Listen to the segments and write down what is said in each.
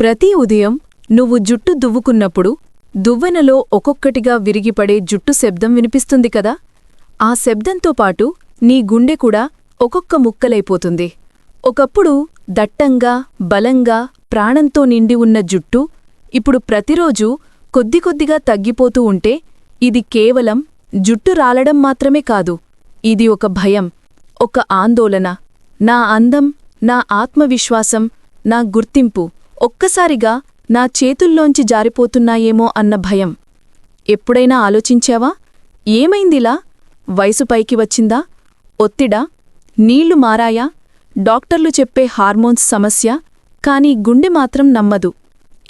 ప్రతి ఉదయం నువ్వు జుట్టు దువ్వుకున్నప్పుడు దువ్వెనలో ఒక్కొక్కటిగా విరిగిపడే జుట్టు శబ్దం వినిపిస్తుంది కదా? ఆ శబ్దంతో పాటు నీ గుండె కూడా ఒక్కొక్క ముక్కలైపోతుంది. ఒకప్పుడు దట్టంగా బలంగా ప్రాణంతో నిండి ఉన్న జుట్టు ఇప్పుడు ప్రతిరోజూ కొద్ది కొద్దిగా తగ్గిపోతూ ఉంటే ఇది కేవలం జుట్టు రాలడం మాత్రమే కాదు. ఇది ఒక భయం ఒక ఆందోళన. నా అందం నా ఆత్మవిశ్వాసం నా గుర్తింపు. ఒక్కసారిగా నా చేతుల్లోంచి జారిపోతున్నాయేమో అన్న భయం. ఎప్పుడైనా ఆలోచించావా? ఏమైందిలా? వయసు పైకి వచ్చిందా? ఒత్తిడా? నీళ్ళు మారాయా? డాక్టర్లు చెప్పే హార్మోన్స్ సమస్య కాని గుండె మాత్రం నమ్మదు.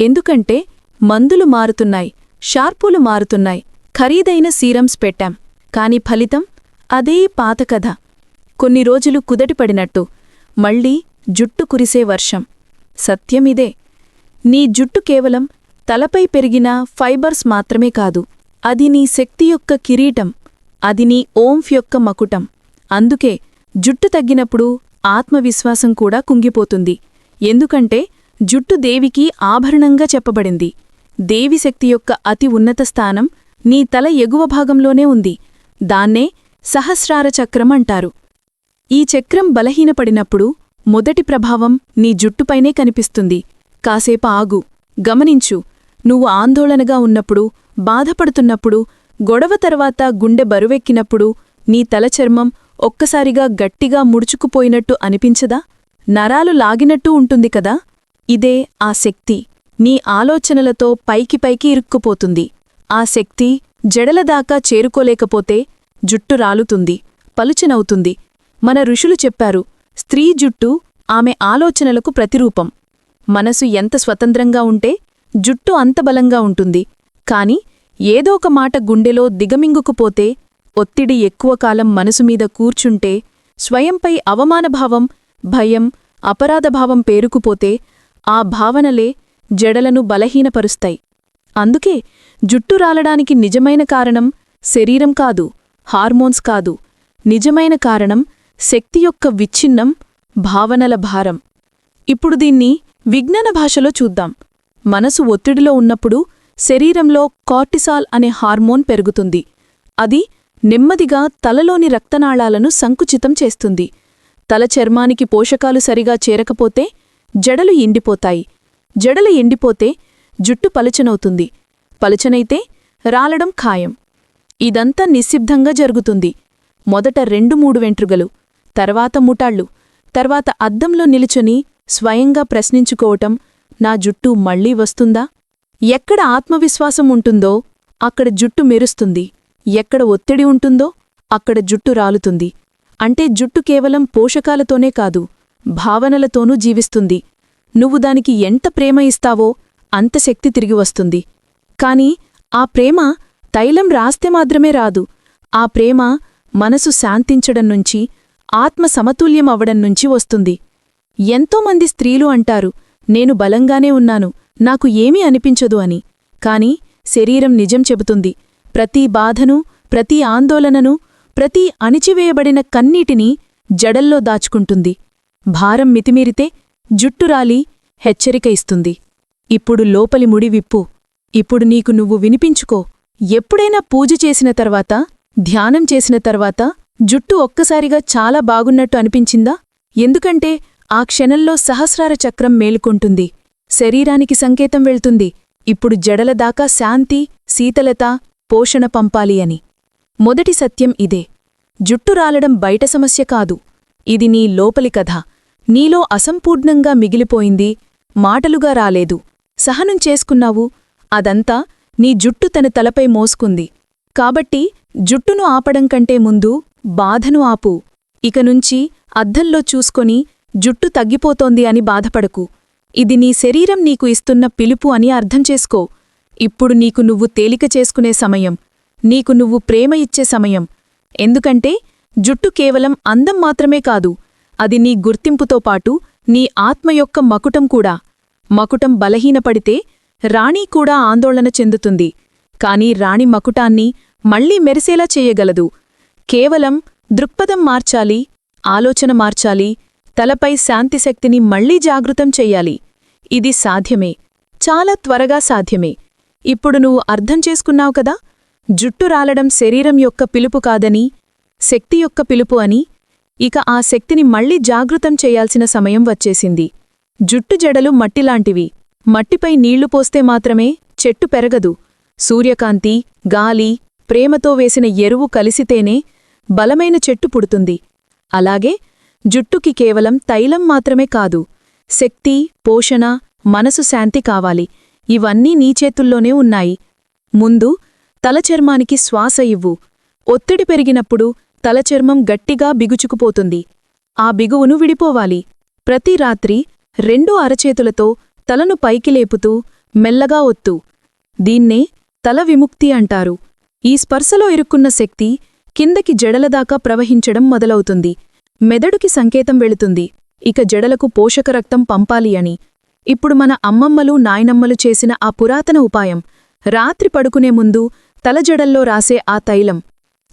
ఎందుకంటే మందులు మారుతున్నాయి షార్పులు మారుతున్నాయి ఖరీదైన సీరమ్స్ పెట్టాం. కాని ఫలితం అదే పాత కథ. కొన్ని రోజులు కుదటిపడినట్టు మళ్ళీ జుట్టు కురిసే వర్షం. సత్యమిదే. నీ జుట్టు కేవలం తలపై పెరిగిన ఫైబర్స్ మాత్రమే కాదు అది నీ శక్తి యొక్క కిరీటం అది నీ ఓంఫ్ యొక్క మకుటం. అందుకే జుట్టు తగ్గినప్పుడు ఆత్మవిశ్వాసం కూడా కుంగిపోతుంది. ఎందుకంటే జుట్టు దేవికి ఆభరణంగా చెప్పబడింది. దేవి శక్తి యొక్క అతి ఉన్నత స్థానం నీ తల ఎగువ భాగంలోనే ఉంది. దాన్నే సహస్రార చక్రం అంటారు. ఈ చక్రం బలహీనపడినప్పుడు మొదటి ప్రభావం నీ జుట్టుపైనే కనిపిస్తుంది. కాసేప ఆగు. గమనించు నువ్వు ఆందోళనగా ఉన్నప్పుడు బాధపడుతున్నప్పుడు గొడవ తర్వాత గుండె బరువెక్కినప్పుడు నీ తలచర్మం ఒక్కసారిగా గట్టిగా ముడుచుకుపోయినట్టు అనిపించదా? నరాలు లాగినట్టు ఉంటుంది కదా? ఇదే ఆ శక్తి. నీ ఆలోచనలతో పైకి పైకి ఇరుక్కుపోతుంది. ఆ శక్తి జడలదాకా చేరుకోలేకపోతే జుట్టు రాలుతుంది పలుచనవుతుంది. మన ఋషులు చెప్పారు స్త్రీ జుట్టు ఆమె ఆలోచనలకు ప్రతిరూపం. మనసు ఎంత స్వతంత్రంగా ఉంటే జుట్టు అంత బలంగా ఉంటుంది. కాని ఏదో ఒక మాట గుండెలో దిగమింగుకుపోతే ఒత్తిడి ఎక్కువ కాలం మనసుమీద కూర్చుంటే స్వయంపై అవమానభావం భయం అపరాధభావం పేరుకుపోతే ఆ భావనలే జడలను బలహీనపరుస్తాయి. అందుకే జుట్టు రాలడానికి నిజమైన కారణం శరీరం కాదు హార్మోన్స్ కాదు. నిజమైన కారణం శక్తి యొక్క విచ్ఛిన్నం భావనల భారం. ఇప్పుడు దీన్ని విజ్ఞాన భాషలో చూద్దాం. మనసు ఒత్తిడిలో ఉన్నప్పుడు శరీరంలో కార్టిసాల్ అనే హార్మోన్ పెరుగుతుంది. అది నెమ్మదిగా తలలోని రక్తనాళాలను సంకుచితం చేస్తుంది. తల చర్మానికి పోషకాలు సరిగా చేరకపోతే జడలు ఎండిపోతాయి. జడలు ఎండిపోతే జుట్టు పలుచనవుతుంది. పలుచనైతే రాలడం ఖాయం. ఇదంతా నిశ్శబ్దంగా జరుగుతుంది. మొదట రెండు మూడు వెంట్రుగలు తర్వాత ముఠాళ్ళు తర్వాత అద్దంలో నిలుచుని స్వయంగా ప్రశ్నించుకోవటం నా జుట్టు మళ్ళీ వస్తుందా? ఎక్కడ ఆత్మవిశ్వాసం ఉంటుందో అక్కడ జుట్టు మెరుస్తుంది. ఎక్కడ ఒత్తిడి ఉంటుందో అక్కడ జుట్టు రాలుతుంది. అంటే జుట్టు కేవలం పోషకాలతోనే కాదు భావనలతోనూ జీవిస్తుంది. నువ్వు దానికి ఎంత ప్రేమ ఇస్తావో అంత శక్తి తిరిగి వస్తుంది. కాని ఆ ప్రేమ తైలం రాస్తే మాత్రమే రాదు. ఆ ప్రేమ మనసు శాంతించడం నుంచి ఆత్మ సమతుల్యం అవడం నుంచి వస్తుంది. ఎంతోమంది స్త్రీలు అంటారు నేను బలంగానే ఉన్నాను నాకు ఏమీ అనిపించదు అని. కాని శరీరం నిజం చెబుతుంది. ప్రతి బాధను ప్రతి ఆందోళనను ప్రతి అణిచివేయబడిన కన్నీటిని జడల్లో దాచుకుంటుంది. భారం మితిమీరితే జుట్టురాలి హెచ్చరిక ఇస్తుంది. ఇప్పుడు లోపలి ముడి విప్పు. ఇప్పుడు నీకు నువ్వు వినిపించుకో. ఎప్పుడైనా పూజ చేసిన తర్వాత ధ్యానం చేసిన తర్వాత జుట్టు ఒక్కసారిగా చాలా బాగున్నట్టు అనిపించిందా? ఎందుకంటే ఆ క్షణంలో సహస్రార చక్రం మేలుకుంటుంది. శరీరానికి సంకేతం వెళ్తుంది. ఇప్పుడు జడల దాకా శాంతి శీతలత పోషణ పంపాలి అని. మొదటి సత్యం ఇదే. జుట్టు రాలడం బయట సమస్య కాదు. ఇది నీ లోపలి కథ. నీలో అసంపూర్ణంగా మిగిలిపోయింది. మాటలుగా రాలేదు. సహనం చేసుకున్నావు. అదంతా నీ జుట్టు తన తలపై మోసుకుంది. కాబట్టి జుట్టును ఆపడం కంటే ముందు బాధను ఆపు. ఇకనుంచి అద్దంలో చూసుకొని జుట్టు తగ్గిపోతోంది అని బాధపడకు. ఇది నీ శరీరం నీకు ఇస్తున్న పిలుపు అని అర్థం చేసుకో. ఇప్పుడు నీకు నువ్వు తేలిక చేసుకునే సమయం. నీకు నువ్వు ప్రేమ ఇచ్చే సమయం. ఎందుకంటే జుట్టు కేవలం అందం మాత్రమే కాదు అది నీ గుర్తింపుతో పాటు నీ ఆత్మ యొక్క మకుటం కూడా. మకుటం బలహీనపడితే రాణి కూడా ఆందోళన చెందుతుంది. కాని రాణి మకుటాన్ని మళ్ళీ మెరిసేలా చేయగలదు. కేవలం దృక్పథం మార్చాలి ఆలోచన మార్చాలి తలపై శాంతిశక్తిని మళ్ళీ జాగృతం చెయ్యాలి ఇది సాధ్యమే. చాలా త్వరగా సాధ్యమే. ఇప్పుడు నువ్వు అర్థం చేసుకున్నావు కదా? జుట్టు రాలడం శరీరం యొక్క పిలుపు కాదని శక్తి యొక్క పిలుపు అని. ఇక ఆ శక్తిని మళ్ళీ జాగృతం చేయాల్సిన సమయం వచ్చేసింది. జుట్టు జడలు మట్టిలాంటివి. మట్టిపై నీళ్ళు పోస్తే మాత్రమే చెట్టు పెరగదు. సూర్యకాంతి గాలి ప్రేమతో వేసిన ఎరువు కలిసితేనే బలమైన చెట్టు పుడుతుంది. అలాగే జుట్టుకి కేవలం తైలం మాత్రమే కాదు శక్తి పోషణ మనసు శాంతి కావాలి. ఇవన్నీ నీ చేతుల్లోనే ఉన్నాయి. ముందు తలచర్మానికి శ్వాస ఇవ్వు. ఒత్తిడి పెరిగినప్పుడు తలచర్మం గట్టిగా బిగుచుకుపోతుంది. ఆ బిగువును విడిపోవాలి. ప్రతి రాత్రి రెండు అరచేతులతో తలను పైకి లేపుతూ మెల్లగా ఒత్తు. దీన్నే తల విముక్తి అంటారు. ఈ స్పర్శలో ఇరుక్కున్న శక్తి కిందకి జడలదాకా ప్రవహించడం మొదలవుతుంది. మెదడుకి సంకేతం వెళుతుంది. ఇక జడలకు పోషక రక్తం పంపాలి అని. ఇప్పుడు మన అమ్మమ్మలు నాయనమ్మలు చేసిన ఆ పురాతన ఉపాయం. రాత్రి పడుకునే ముందు తలజడల్లో రాసే ఆ తైలం.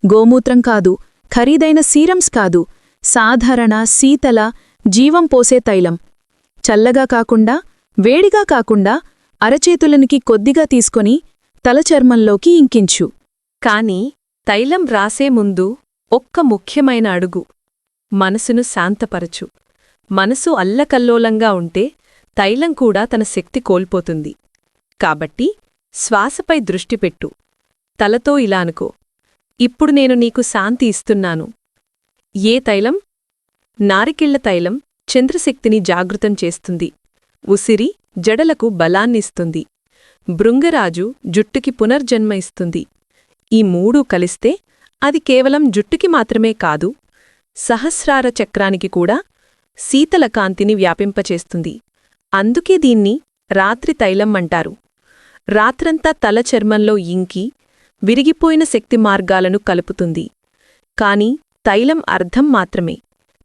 గోమూత్రం కాదు ఖరీదైన సీరమ్స్ కాదు. సాధారణ శీతల జీవం పోసే తైలం. చల్లగా కాకుండా వేడిగా కాకుండా అరచేతులనికి కొద్దిగా తీసుకొని తలచర్మంలోకి ఇంకించు. కాని తైలం రాసే ముందు ఒక్క ముఖ్యమైన అడుగు. మనసును శాంతపరచు. మనసు అల్లకల్లోలంగా ఉంటే తైలం కూడా తన శక్తి కోల్పోతుంది. కాబట్టి శ్వాసపై దృష్టి పెట్టు. తలతో ఇలా అనుకో. ఇప్పుడు నేను నీకు శాంతి ఇస్తున్నాను. ఏ తైలం? నారికిళ్ళ తైలం చంద్రశక్తిని జాగృతం చేస్తుంది. ఉసిరి జడలకు బలాన్నిస్తుంది భృంగరాజు జుట్టుకి పునర్జన్మ ఇస్తుంది. ఈ మూడూ కలిస్తే అది కేవలం జుట్టుకి మాత్రమే కాదు సహస్రార చక్రానికి కూడా శీతల కాంతిని వ్యాపింపచేస్తుంది. అందుకే దీన్ని రాత్రి తైలం అంటారు. రాత్రంతా తల చర్మంలో ఇంకి విరిగిపోయిన శక్తి మార్గాలను కలుపుతుంది. కాని తైలం అర్థం మాత్రమే.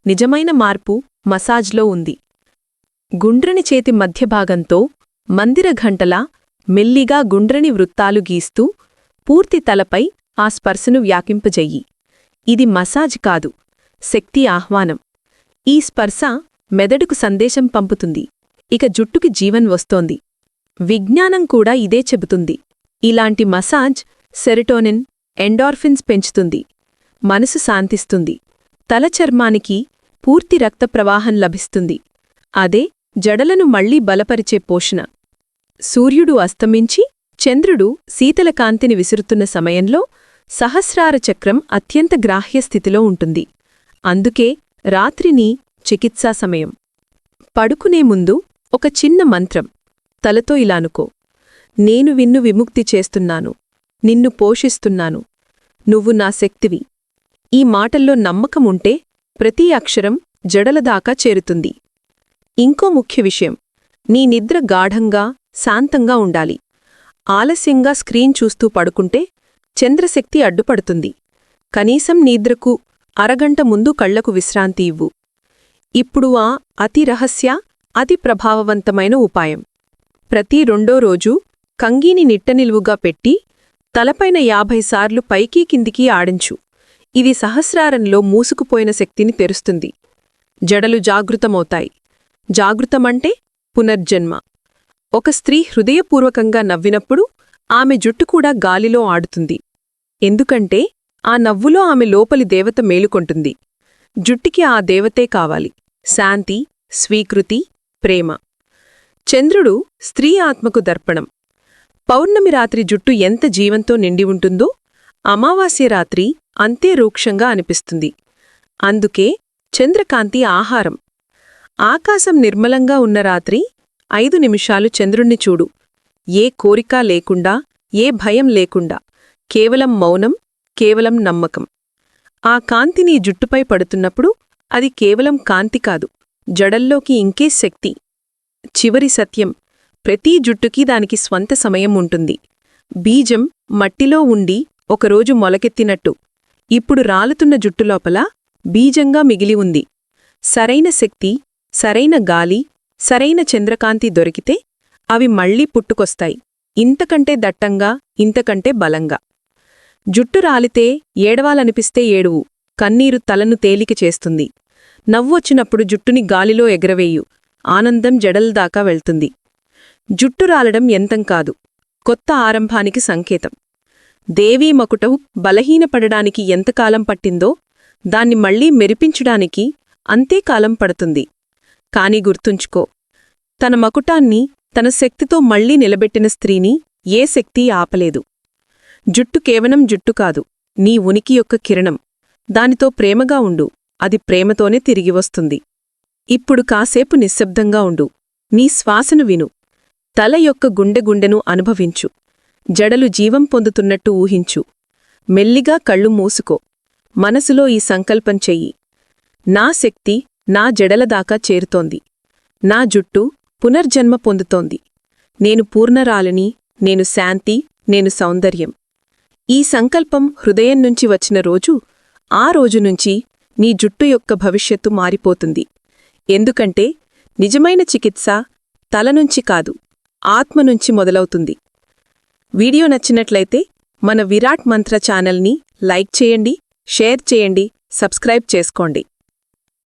నిజమైన మార్పు మసాజ్లో ఉంది. గుండ్రని చేతి మధ్యభాగంతో మందిర ఘంటలా మెల్లిగా గుండ్రని వృత్తాలు గీస్తూ పూర్తి తలపై ఆ స్పర్శను వ్యాకింపజెయ్యి ఇది మసాజ్ కాదు. శక్తి ఆహ్వానం. ఈ స్పర్శ మెదడుకు సందేశం పంపుతుంది. ఇక జుట్టుకి జీవన్ వస్తోంది. విజ్ఞానం కూడా ఇదే చెబుతుంది. ఇలాంటి మసాజ్ సెరటోనిన్ ఎండార్ఫిన్స్ పెంచుతుంది. మనసు శాంతిస్తుంది. తలచర్మానికి పూర్తి రక్త ప్రవాహం లభిస్తుంది. అదే జడలను మళ్ళీ బలపరిచే పోషణ. సూర్యుడు అస్తమించి చంద్రుడు శీతల కాంతిని విసురుతున్న సమయంలో సహస్రార చక్రం అత్యంత గ్రాహ్య స్థితిలో ఉంటుంది. అందుకే రాత్రిని చికిత్సా సమయం. పడుకునే ముందు ఒక చిన్న మంత్రం. తలతో ఇలానుకో నేను విన్ను విముక్తి చేస్తున్నాను. నిన్ను పోషిస్తున్నాను. నువ్వు నా శక్తివి. ఈ మాటల్లో నమ్మకముంటే ప్రతి అక్షరం జడలదాకా చేరుతుంది. ఇంకో ముఖ్య విషయం. నీ నిద్ర గాఢంగా శాంతంగా ఉండాలి. ఆలస్యంగా స్క్రీన్ చూస్తూ పడుకుంటే చంద్రశక్తి అడ్డుపడుతుంది. కనీసం నిద్రకు అరగంట ముందు కళ్ళకు విశ్రాంతి ఇవ్వు. ఇప్పుడు ఆ అతి రహస్య అతి ప్రభావవంతమైన ఉపాయం. ప్రతి రెండో రోజు కంగీని నిట్టనిలువుగా పెట్టి తలపైన యాభై సార్లు పైకీ కిందికి ఆడించు. ఇది సహస్రారంలో మూసుకుపోయిన శక్తిని తెరుస్తుంది. జడలు జాగృతమవుతాయి. జాగృతమంటే పునర్జన్మ. ఒక స్త్రీ హృదయపూర్వకంగా నవ్వినప్పుడు ఆమె జుట్టు కూడా గాలిలో ఆడుతుంది. ఎందుకంటే ఆ నవ్వులో ఆమె లోపలి దేవత మేలుకొంటుంది. జుట్టికి ఆ దేవతే కావాలి. శాంతి స్వీకృతి ప్రేమ. చంద్రుడు స్త్రీ ఆత్మకు దర్పణం. పౌర్ణమి రాత్రి జుట్టు ఎంత జీవంతో నిండి ఉంటుందో అమావాస్య రాత్రి అంతే రూక్షంగా అనిపిస్తుంది. అందుకే చంద్రకాంతి ఆహారం. ఆకాశం నిర్మలంగా ఉన్న రాత్రి ఐదు నిమిషాలు చంద్రుణ్ణి చూడు. ఏ కోరిక లేకుండా ఏ భయం లేకుండా కేవలం మౌనం కేవలం నమ్మకం. ఆ కాంతి నీ జుట్టుపై పడుతున్నప్పుడు అది కేవలం కాంతి కాదు జడల్లోకి ఇంకే శక్తి. చివరి సత్యం ప్రతి జుట్టుకి దానికి స్వంత సమయం ఉంటుంది. బీజం మట్టిలో ఉండి ఒకరోజు మొలకెత్తినట్టు. ఇప్పుడు రాలుతున్న జుట్టులోపల బీజంగా మిగిలి ఉంది. సరైన శక్తి సరైన గాలి సరైన చంద్రకాంతి దొరికితే అవి మళ్ళీ పుట్టుకొస్తాయి. ఇంతకంటే దట్టంగా ఇంతకంటే బలంగా. జుట్టు రాలితే ఏడవాలనిపిస్తే ఏడువు. కన్నీరు తలను తేలిక చేస్తుంది. నవ్వొచ్చినప్పుడు జుట్టుని గాలిలో ఎగరవేయు. ఆనందం జడలదాకా వెళ్తుంది. జుట్టు రాలడం ఎంతం కాదు. కొత్త ఆరంభానికి సంకేతం. దేవీ మకుటం బలహీనపడడానికి ఎంతకాలం పట్టిందో దాన్ని మళ్ళీ మెరిపించడానికి అంతేకాలం పడుతుంది. కాని గుర్తుంచుకో తన మకుటాన్ని తన శక్తితో మళ్ళీ నిలబెట్టిన స్త్రీని ఏ శక్తి ఆపలేదు. జుట్టు కేవలం జుట్టు కాదు నీ ఉనికి యొక్క కిరణం. దానితో ప్రేమగా ఉండు అది ప్రేమతోనే తిరిగి వస్తుంది. ఇప్పుడు కాసేపు నిశ్శబ్దంగా ఉండు నీ శ్వాసను విను. తల యొక్క గుండె గుండెను అనుభవించు. జడలు జీవం పొందుతున్నట్టు ఊహించు. మెల్లిగా కళ్ళు మూసుకో. మనసులో ఈ సంకల్పం చెయ్యి. నా శక్తి నా జడల దాకా చేరుతోంది. నా జుట్టు పునర్జన్మ పొందుతోంది. నేను పూర్ణరాలిని నేను శాంతి నేను సౌందర్యం. ఈ సంకల్పం హృదయం నుంచి వచ్చిన రోజు ఆ రోజు నుంచి నీ జుట్టు యొక్క భవిష్యత్తు మారిపోతుంది. ఎందుకంటే నిజమైన చికిత్స తల నుంచి కాదు ఆత్మ నుంచి మొదలవుతుంది. వీడియో నచ్చినట్లయితే మన విరాట్ మంత్ర ఛానల్ని లైక్ చేయండి షేర్ చేయండి సబ్స్క్రైబ్ చేసుకోండి.